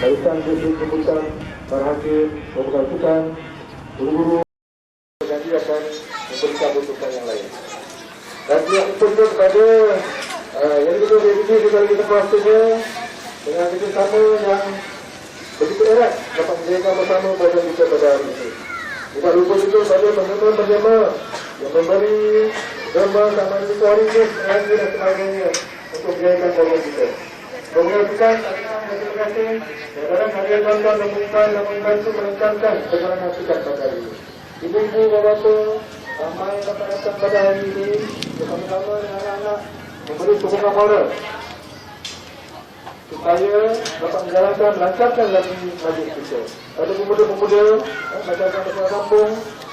Barisan Distrik Keputusan Para Hakim Pembukaan Sukan Guru-guru Nanti akan memberikan bentukan yang lain. Dan juga kepada uh, Yang revisi juga kita kuasanya Dengan kerjasama yang Begitu erat Dapat menjaga bersama program kita pada hari ini. Tidak lupa juga pada penjema-penjema Yang memberi Gambar sama itu hari ini Lagi dan sebagainya Untuk menjaga program kita Mengucapkan terima kasih kepada kalian tuan-tuan dan yang membantu melancarkan perjalanan kita pada hari ini. Ibu-ibu, bapa-bapa, ramai yang datang pada hari ini bersama-sama dengan anak-anak memberi sokongan moral supaya dapat menjalankan melancarkan lagi majlis kita. Pada pemuda-pemuda, eh, masyarakat masyarakat kampung,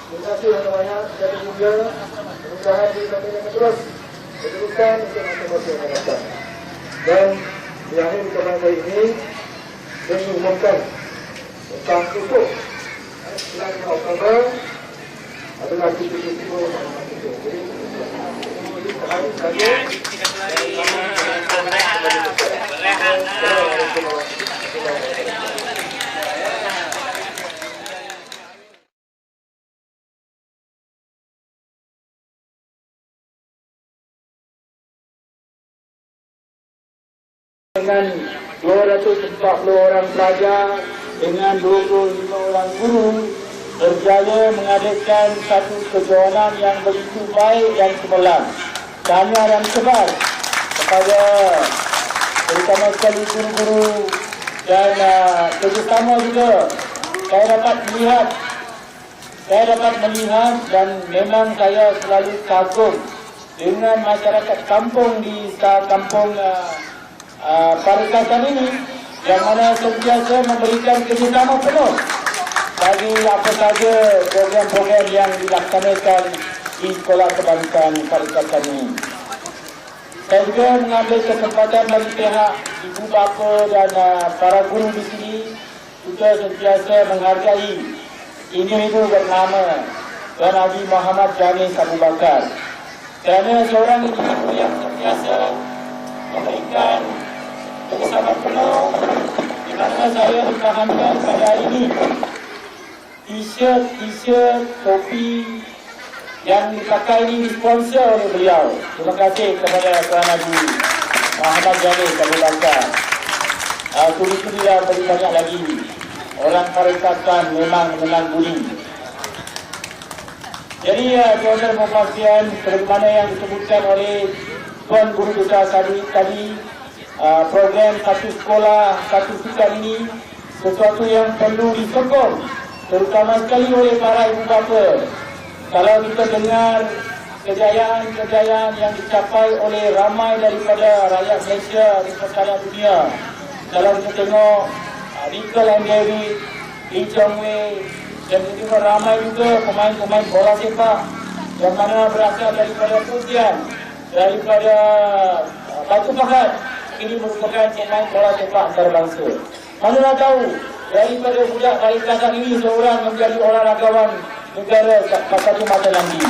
terima kasih banyak-banyak kepada pemuda, mudah-mudahan di kami akan terus berterusan untuk masa-masa yang akan datang. Dan di akhir ucapan saya ini mengumumkan tentang tutup bulan Oktober adalah tutup-tutup yang tutup. Jadi, sehari saja dengan 240 orang pelajar dengan 25 orang guru berjaya mengadakan satu kejohanan yang begitu baik dan cemerlang. Tanya dan sebar kepada terutama sekali guru-guru dan uh, kerjasama juga saya dapat melihat saya dapat melihat dan memang saya selalu kagum dengan masyarakat kampung di kampung uh, uh, Parikasan ini yang mana sentiasa memberikan kerjasama penuh bagi apa saja program-program yang dilaksanakan di Sekolah Kebangsaan Parikasan ini. Saya juga mengambil kesempatan bagi pihak ibu bapa dan uh, para guru di sini juga sentiasa menghargai individu bernama Tuan Haji Muhammad Janis Abu Bakar kerana seorang individu yang sentiasa memberikan penuh di mana saya difahamkan pada hari ini t-shirt, t-shirt, topi yang dipakai ini disponsor oleh beliau. Terima kasih kepada Tuan Haji Muhammad Janis Abu Bakar. Uh, Tuli-tulilah bagi banyak lagi. Orang Parikatan memang menang budi. Jadi ya tuan-tuan dan puan sebagaimana yang disebutkan oleh Tuan Guru Besar tadi, tadi uh, program satu sekolah, satu sukan ini sesuatu yang perlu disokong terutama sekali oleh para ibu bapa. Kalau kita dengar kejayaan-kejayaan yang dicapai oleh ramai daripada rakyat Malaysia di sekalian dunia. Kalau kita tengok uh, Nickel and Gary, Lee Chong Wei dan juga ramai juga pemain-pemain bola sepak yang mana berasal daripada Putian, daripada uh, Batu Pahat. Ini merupakan pemain bola sepak antarabangsa. Mana tahu daripada budak Balikatan ini seorang menjadi olahragawan negara pada masa nanti.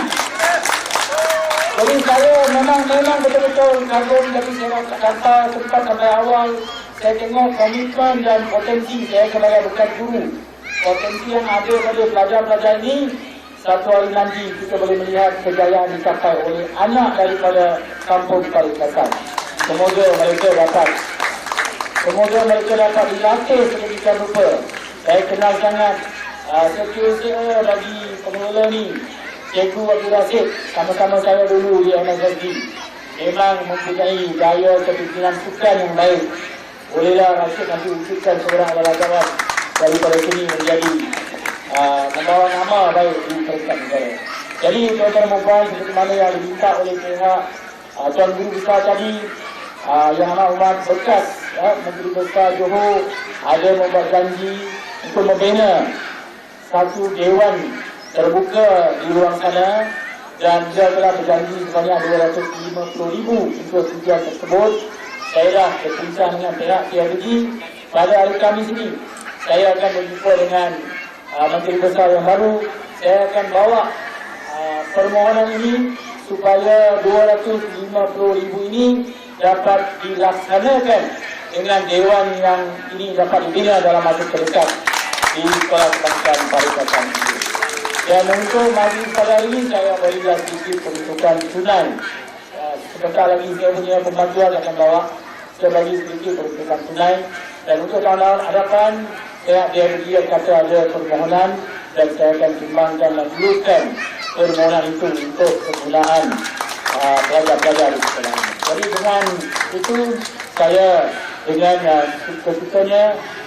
Jadi saya memang memang betul-betul kagum tapi saya kata sempat sampai awal saya tengok komitmen dan potensi saya sebagai bukan guru. Potensi yang ada pada pelajar-pelajar ini satu hari nanti kita boleh melihat kejayaan dicapai oleh anak daripada kampung Balikatan. Semoga mereka dapat. Semoga mereka dapat dilatih sedemikian rupa. Saya kenal sangat uh, sekiranya bagi pengelola ni Cikgu Abdul Rasid sama-sama saya dulu di MSSD memang mempunyai daya kepimpinan sukan yang baik. Bolehlah Rasid nanti wujudkan seorang olahragawan daripada sini menjadi uh, membawa nama baik di peringkat negara. Jadi tuan-tuan dan puan seperti mana yang diminta oleh pihak uh, Tuan Guru Besar tadi uh, Yang Amat Umar Berkas ya, Menteri Besar Johor ada membuat janji untuk membina satu dewan terbuka di ruang sana dan dia telah berjanji sebanyak 250 ribu untuk tujuan tersebut. Saya dah berbincang dengan pihak PRG pada hari Khamis ini saya akan berjumpa dengan uh, Menteri Besar yang baru. Saya akan bawa uh, permohonan ini supaya 250 ribu ini dapat dilaksanakan dengan dewan yang ini dapat dibina dalam masa terdekat di Sekolah Kebangsaan Paripatan ini. Dan untuk mari pada hari ini saya berikan sedikit peruntukan tunai. Uh, sebentar lagi saya punya pembantuan akan bawa saya bagi sedikit peruntukan tunai. Dan untuk tahun-tahun hadapan saya dia dia kata ada permohonan dan saya akan timbangkan dan dulukan permohonan itu untuk kegunaan uh, pelajar-pelajar di sekolah. Jadi dengan itu saya dengan uh, keputusannya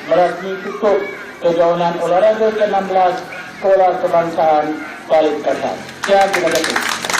merasmi tutup kejohanan olahraga ke-16 Sekolah Kebangsaan Balikpapan. Sekian terima kasih.